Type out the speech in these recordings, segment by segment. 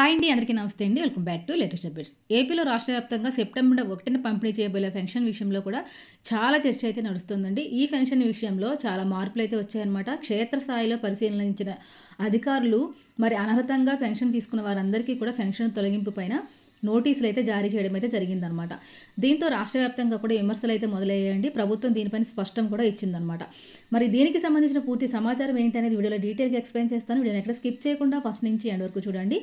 Hi అండి అందరికీ నమస్తే అండి. Welcome back to latest updates. ఏపీలో రాష్ట్ర వ్యాప్తంగా సెప్టెంబర్ ఒకటిన పంపిణీ చేయబోయే పెన్షన్ విషయంలో కూడా చాలా చర్చ అయితే నడుస్తుందండి. ఈ పెన్షన్ విషయంలో చాలా మార్పులు అయితే వచ్చాయన్నమాట. క్షేత్రస్థాయిలో పరిశీలించిన అధికారులు మరి అనర్హతంగా పెన్షన్ తీసుకున్న వారందరికీ కూడా పెన్షన్ తొలగింపు పైన నోటీసులు అయితే జారీ చేయడం అయితే జరిగిందనమాట. దీంతో రాష్ట్ర వ్యాప్తంగా కూడా విమర్శలు అయితే మొదలయ్యాయండి. ప్రభుత్వం దీనిపైన స్పష్టం కూడా ఇచ్చిందనమాట. మరి దీనికి సంబంధించిన పూర్తి సమాచారం ఏంటనేది వీడియోలో డీటెయిల్గా ఎక్స్ప్లెయిన్ చేస్తాను. వీడియోని ఎక్కడ స్కిప్ చేయకుండా ఫస్ట్ నుంచి ఎండ్ వరకు చూడండి.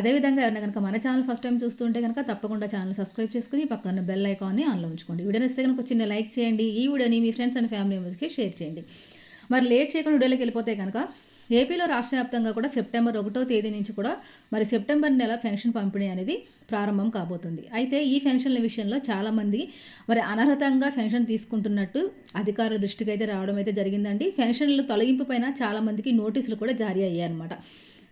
అదేవిధంగా ఎవరైనా కనుక మన ఛానల్ ఫస్ట్ టైం చూస్తుంటే కనుక తప్పకుండా ఛానల్ సబ్స్క్రైబ్ చేసుకుని పక్కన బెల్ ఐకాన్ని ఆన్లో ఉంచుకోండి. వీడియోని ఇస్తే కనుక చిన్న లైక్ చేయండి. ఈ వీడియోని మీ ఫ్రెండ్స్ అండ్ ఫ్యామిలీ మెంబర్స్కి షేర్ చేయండి. మరి లేట్ చేయకుండా వీడియోలోకి వెళ్ళిపోతే కనుక ఏపీలో రాష్ట్ర వ్యాప్తంగా కూడా సెప్టెంబర్ ఒకటో తేదీ నుంచి కూడా మరి సెప్టెంబర్ నెల పెన్షన్ పంపిణీ అనేది ప్రారంభం కాబోతుంది. అయితే ఈ పెన్షన్ల విషయంలో చాలామంది మరి అనర్హతంగా పెన్షన్ తీసుకుంటున్నట్టు అధికారుల దృష్టికి అయితే రావడం అయితే జరిగిందండి. పెన్షన్ల తొలగింపు పైన చాలామందికి నోటీసులు కూడా జారీ అయ్యాయన్నమాట.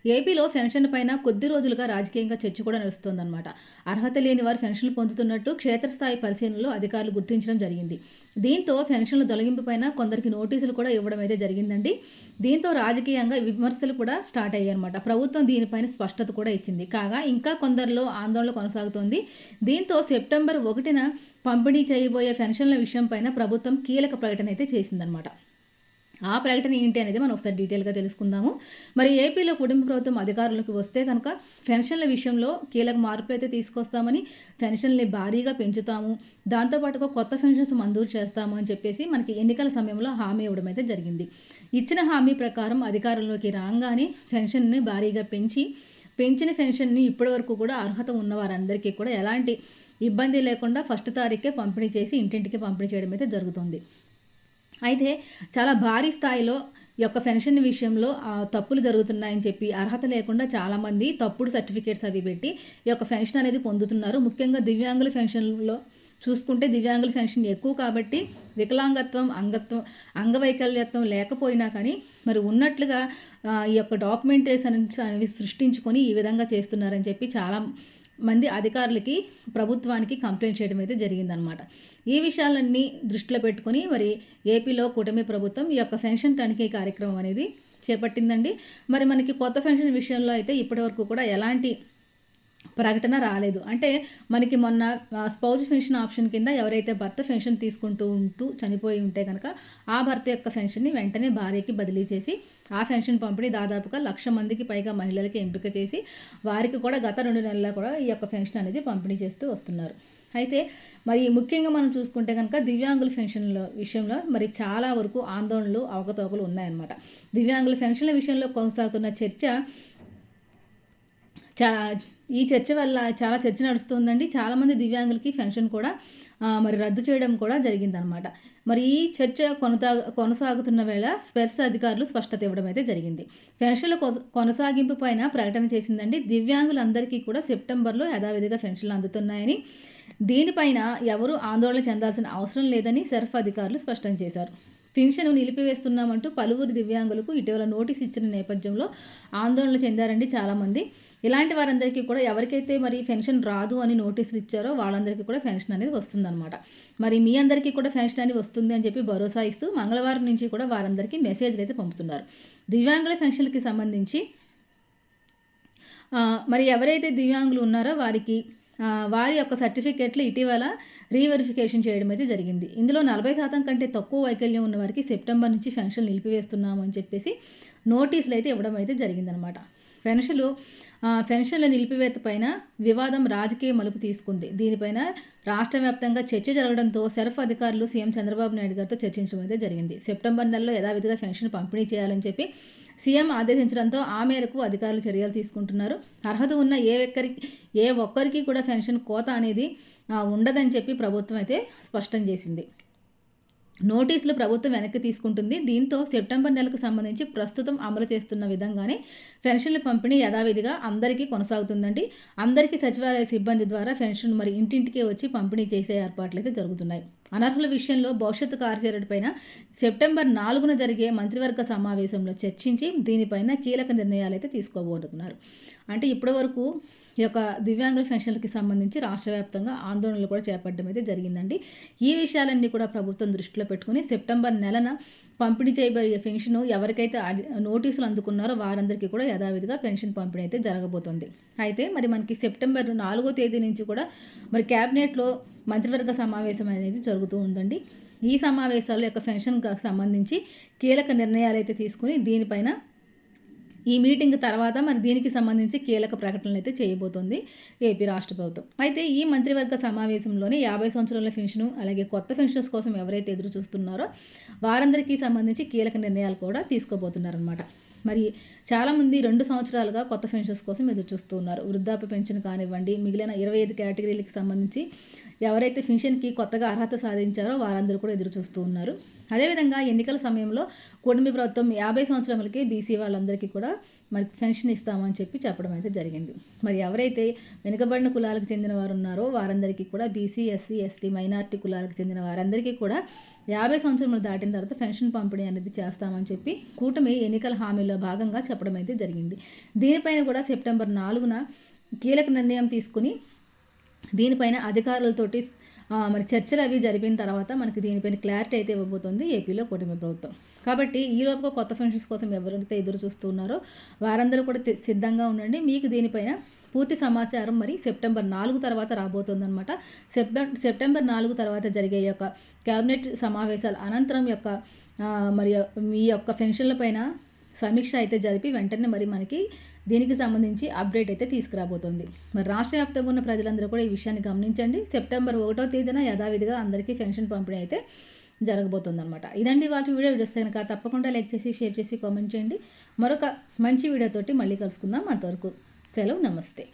ఏపీలో పెన్షన్ పైన కొద్ది రోజులుగా రాజకీయంగా చర్చ కూడా నడుస్తోందన్నమాట. అర్హత లేని వారు పెన్షన్లు పొందుతున్నట్టు క్షేత్రస్థాయి పరిశీలనలో అధికారులు గుర్తించడం జరిగింది. దీంతో పెన్షన్ల తొలగింపు పైన కొందరికి నోటీసులు కూడా ఇవ్వడం అయితే జరిగిందండి. దీంతో రాజకీయంగా విమర్శలు కూడా స్టార్ట్ అయ్యాయన్నమాట. ప్రభుత్వం దీనిపైన స్పష్టత కూడా ఇచ్చింది. కాగా ఇంకా కొందరిలో ఆందోళన కొనసాగుతోంది. దీంతో సెప్టెంబర్ ఒకటిన పంపిణీ చేయబోయే పెన్షన్ల విషయం పైన ప్రభుత్వం కీలక ప్రకటన అయితే చేసిందనమాట ఆ ప్రకటన ఏంటి అనేది మనం ఒకసారి డీటెయిల్గా తెలుసుకుందాము. మరి ఏపీలో కుటుంబ ప్రభుత్వం అధికారులకు వస్తే కనుక పెన్షన్ల విషయంలో కీలక మార్పులు అయితే తీసుకొస్తామని పెన్షన్లు భారీగా పెంచుతాము. దాంతోపాటుగా కొత్త పెన్షన్స్ మంజూరు చేస్తాము అని చెప్పేసి మనకి ఎన్నికల సమయంలో హామీ ఇవ్వడం అయితే జరిగింది. ఇచ్చిన హామీ ప్రకారం అధికారంలోకి రాగానే పెన్షన్ని భారీగా పెంచి పెంచిన పెన్షన్ని ఇప్పటి వరకు కూడా అర్హత ఉన్న వారందరికీ కూడా ఎలాంటి ఇబ్బంది లేకుండా ఫస్ట్ తారీఖే పంపిణీ చేసి ఇంటింటికి పంపిణీ చేయడం అయితే జరుగుతుంది. అయితే చాలా భారీ స్థాయిలో ఈ యొక్క పెన్షన్ విషయంలో తప్పులు జరుగుతున్నాయని చెప్పి అర్హత లేకుండా చాలామంది తప్పుడు సర్టిఫికేట్స్ అవి పెట్టి ఈ యొక్క పెన్షన్ అనేది పొందుతున్నారు. ముఖ్యంగా దివ్యాంగుల పెన్షన్లో చూసుకుంటే దివ్యాంగుల పెన్షన్ ఎక్కువ కాబట్టి వికలాంగత్వం అంగత్వం అంగవైకల్యత్వం లేకపోయినా కానీ మరి ఉన్నట్లుగా ఈ యొక్క డాక్యుమెంటేషన్ అనేవి సృష్టించుకొని ఈ విధంగా చేస్తున్నారని చెప్పి చాలా మంది అధికారులకి ప్రభుత్వానికి కంప్లైంట్ చేయడం అయితే జరిగిందనమాట ఈ విషయాలన్నీ దృష్టిలో పెట్టుకొని మరి ఏపీలో కూటమి ప్రభుత్వం ఈ యొక్క పెన్షన్ తనిఖీ కార్యక్రమం అనేది చేపట్టిందండి. మరి మనకి కొత్త పెన్షన్ విషయంలో అయితే ఇప్పటివరకు కూడా ఎలాంటి ప్రకటన రాలేదు. అంటే మనకి మొన్న స్పౌజ్ పెన్షన్ ఆప్షన్ కింద ఎవరైతే భర్త పెన్షన్ తీసుకుంటూ ఉంటూ చనిపోయి ఉంటే కనుక ఆ భర్త యొక్క పెన్షన్ని వెంటనే భార్యకి బదిలీ చేసి ఆ పెన్షన్ పంపిణీ దాదాపుగా లక్ష మందికి పైగా మహిళలకి ఎంపిక చేసి వారికి కూడా గత రెండు నెలల్లో కూడా ఈ యొక్క పెన్షన్ అనేది పంపిణీ చేస్తూ వస్తున్నారు. అయితే మరి ముఖ్యంగా మనం చూసుకుంటే కనుక దివ్యాంగుల పెన్షన్ల విషయంలో మరి చాలా వరకు ఆందోళనలు అవకతవకలు ఉన్నాయన్నమాట. దివ్యాంగుల పెన్షన్ల విషయంలో కొనసాగుతున్న చర్చ చా ఈ చర్చ వల్ల చాలా చర్చ నడుస్తుందండి. చాలామంది దివ్యాంగులకి పెన్షన్ కూడా మరి రద్దు చేయడం కూడా జరిగిందనమాట. మరి ఈ చర్చ కొనసా కొనసాగుతున్న వేళ స్పెర్స్ అధికారులు స్పష్టత ఇవ్వడం అయితే జరిగింది. పెన్షన్ల కొనసాగింపు పైన ప్రకటన చేసిందండి. దివ్యాంగులందరికీ కూడా సెప్టెంబర్లో యథావిధిగా పెన్షన్లు అందుతున్నాయని దీనిపైన ఎవరు ఆందోళన చెందాల్సిన అవసరం లేదని సెర్ఫ్ అధికారులు స్పష్టం చేశారు. పెన్షన్ నిలిపివేస్తున్నామంటూ పలువురు దివ్యాంగులకు ఇటీవల నోటీస్ ఇచ్చిన నేపథ్యంలో ఆందోళన చెందారండి చాలామంది. ఇలాంటి వారందరికీ కూడా ఎవరికైతే మరి పెన్షన్ రాదు అని నోటీసులు ఇచ్చారో వాళ్ళందరికీ కూడా పెన్షన్ అనేది వస్తుందన్నమాట. మరి మీ అందరికీ కూడా పెన్షన్ అనేది వస్తుంది అని చెప్పి భరోసా ఇస్తూ మంగళవారం నుంచి కూడా వారందరికీ మెసేజ్లు అయితే పంపుతున్నారు. దివ్యాంగుల పెన్షన్లకి సంబంధించి మరి ఎవరైతే దివ్యాంగులు ఉన్నారో వారికి వారి యొక్క సర్టిఫికేట్లు ఇటీవల రీవెరిఫికేషన్ చేయడం అయితే జరిగింది. ఇందులో నలభై శాతం కంటే తక్కువ వైకల్యం ఉన్న వారికి సెప్టెంబర్ నుంచి పెన్షన్ నిలిపివేస్తున్నాము అని చెప్పేసి నోటీసులు అయితే ఇవ్వడం అయితే జరిగిందనమాట. పెన్షన్లు పెన్షన్ల నిలిపివేత పైన వివాదం రాజకీయ మలుపు తీసుకుంది. దీనిపైన రాష్ట్ర వ్యాప్తంగా చర్చ జరగడంతో సెర్ఫ్ అధికారులు సీఎం చంద్రబాబు నాయుడు గారితో చర్చించడం అయితే జరిగింది. సెప్టెంబర్ నెలలో యథావిధిగా పెన్షన్ పంపిణీ చేయాలని చెప్పి సీఎం ఆదేశించడంతో ఆ మేరకు అధికారులు చర్యలు తీసుకుంటున్నారు. అర్హత ఉన్న ఏ ఒక్కరికి ఏ ఒక్కరికి కూడా పెన్షన్ కోత అనేది ఉండదని చెప్పి ప్రభుత్వం అయితే స్పష్టం చేసింది. నోటీసులు ప్రభుత్వం వెనక్కి తీసుకుంటుంది. దీంతో సెప్టెంబర్ నెలకు సంబంధించి ప్రస్తుతం అమలు చేస్తున్న విధంగానే పెన్షన్ల పంపిణీ యథావిధిగా అందరికీ కొనసాగుతుందండి. అందరికీ సచివాలయ సిబ్బంది ద్వారా పెన్షన్ మరి ఇంటింటికే వచ్చి పంపిణీ చేసే ఏర్పాట్లు అయితే జరుగుతున్నాయి. అనర్హుల విషయంలో భవిష్యత్తు కార్యాచరణపైన సెప్టెంబర్ నాలుగున జరిగే మంత్రివర్గ సమావేశంలో చర్చించి దీనిపైన కీలక నిర్ణయాలు అయితే తీసుకోబోతున్నారు. అంటే ఇప్పటి వరకు ఈ యొక్క దివ్యాంగుల పెన్షన్లకి సంబంధించి రాష్ట్ర వ్యాప్తంగా ఆందోళనలు కూడా చేపట్టడం అయితే జరిగిందండి. ఈ విషయాలన్నీ కూడా ప్రభుత్వం దృష్టిలో పెట్టుకుని సెప్టెంబర్ నెలన పంపిణీ చేయబడే పెన్షన్ ఎవరికైతే నోటీసులు అందుకున్నారో వారందరికీ కూడా యథావిధిగా పెన్షన్ పంపిణీ అయితే జరగబోతుంది. అయితే మరి మనకి సెప్టెంబర్ నాలుగో తేదీ నుంచి కూడా మరి క్యాబినెట్లో మంత్రివర్గ సమావేశం అనేది జరుగుతూ ఉందండి. ఈ సమావేశాల యొక్క పెన్షన్కి సంబంధించి కీలక నిర్ణయాలు అయితే తీసుకుని దీనిపైన ఈ మీటింగ్ తర్వాత మరి దీనికి సంబంధించి కీలక ప్రకటనలు అయితే చేయబోతోంది ఏపీ రాష్ట్ర ప్రభుత్వం. అయితే ఈ మంత్రివర్గ సమావేశంలోనే యాభై సంవత్సరాల పెన్షన్ అలాగే కొత్త పెన్షన్స్ కోసం ఎవరైతే ఎదురు చూస్తున్నారో వారందరికీ సంబంధించి కీలక నిర్ణయాలు కూడా తీసుకోబోతున్నారనమాట మరి చాలామంది రెండు సంవత్సరాలుగా కొత్త పెన్షన్స్ కోసం ఎదురు చూస్తున్నారు. వృద్ధాప్య పెన్షన్ కానివ్వండి మిగిలిన ఇరవై ఐదు కేటగిరీలకు సంబంధించి ఎవరైతే పెన్షన్కి కొత్తగా అర్హత సాధించారో వారందరూ కూడా ఎదురు చూస్తూ ఉన్నారు. అదేవిధంగా ఎన్నికల సమయంలో కూటమి ప్రభుత్వం యాభై సంవత్సరములకి బీసీ వాళ్ళందరికీ కూడా మరి పెన్షన్ ఇస్తామని చెప్పి చెప్పడం అయితే జరిగింది. మరి ఎవరైతే వెనుకబడిన కులాలకు చెందిన వారు ఉన్నారో వారందరికీ కూడా బీసీ ఎస్సీ ఎస్టీ మైనార్టీ కులాలకు చెందిన వారందరికీ కూడా యాభై సంవత్సరములు దాటిన తర్వాత పెన్షన్ పంపిణీ అనేది చేస్తామని చెప్పి కూటమి ఎన్నికల హామీలో భాగంగా చెప్పడం అయితే జరిగింది. దీనిపైన కూడా సెప్టెంబర్ నాలుగున కీలక నిర్ణయం తీసుకుని దీనిపైన అధికారులతోటి మరి చర్చలు అవి జరిపిన తర్వాత మనకి దీనిపైన క్లారిటీ అయితే ఇవ్వబోతుంది ఏపీలో కూటమి ప్రభుత్వం. కాబట్టి ఈ లోపుగా కొత్త ఫంక్షన్స్ కోసం ఎవరైతే ఎదురు చూస్తున్నారో వారందరూ కూడా సిద్ధంగా ఉండండి. మీకు దీనిపైన పూర్తి సమాచారం మరి సెప్టెంబర్ నాలుగు తర్వాత రాబోతుందన్నమాట. సెప్టెంబర్ సెప్టెంబర్ నాలుగు తర్వాత జరిగే యొక్క క్యాబినెట్ సమావేశాల అనంతరం యొక్క మరి మీ యొక్క పెన్షన్ల పైన సమీక్ష అయితే జరిపి వెంటనే మరి మనకి దీనికి సంబంధించి అప్డేట్ అయితే తీసుకురాబోతోంది. మరి రాష్ట్ర వ్యాప్తంగా ఉన్న ప్రజలందరూ కూడా ఈ విషయాన్ని గమనించండి. సెప్టెంబర్ ఒకటో తేదీన యథావిధిగా అందరికీ పెన్షన్ పంపిణీ అయితే జరగబోతుంది అనమాట ఇదండి వాటి వీడియో. వీడియోస్ కనుక తప్పకుండా లైక్ చేసి షేర్ చేసి కామెంట్ చేయండి. మరొక మంచి వీడియోతోటి మళ్ళీ కలుసుకుందాం. అంతవరకు సెలవు. నమస్తే.